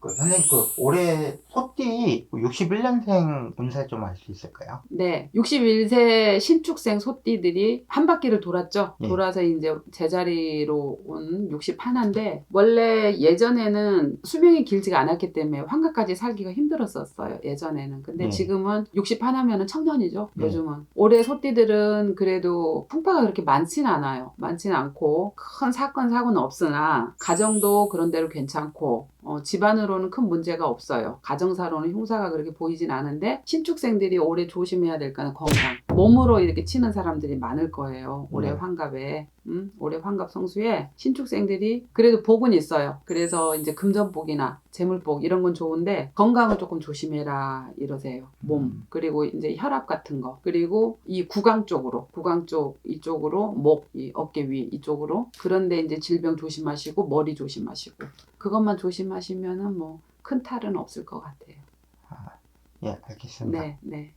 그 선생님 그 올해 소 띠 61년생 운세 좀 알 수 있을까요? 네, 61세 신축생 소띠들이 한 바퀴를 돌았죠. 예. 돌아서 이제 제자리로 온 61인데 원래 예전에는 수명이 길지가 않았기 때문에 환갑까지 살기가 힘들었었어요. 예전에는. 근데 예. 지금은 61하면은 청년이죠. 예. 요즘은. 올해 소띠들은 그래도 풍파가 그렇게 많진 않아요. 많진 않고 큰 사건 사고는 없으나 가정도 그런 대로 괜찮고 어, 집안으로는 큰 문제가 없어요. 가정사 로는 흉사가 그렇게 보이진 않은데 신축생들이 올해 조심해야 될 거는 건강. 몸으로 이렇게 치는 사람들이 많을 거예요. 올해 네. 환갑에. 음? 올해 환갑 성수에 신축생들이 그래도 복은 있어요. 그래서 이제 금전복이나 재물복 이런 건 좋은데 건강을 조금 조심해라 이러세요. 몸 음. 그리고 이제 혈압 같은 거 그리고 이 구강 쪽으로 구강 쪽 이쪽으로 목, 이 어깨 위 이쪽으로 그런데 이제 질병 조심하시고 머리 조심하시고 그것만 조심하시면은 뭐 큰 탈은 없을 것 같아요. 예, 알겠습니다. 네, 네.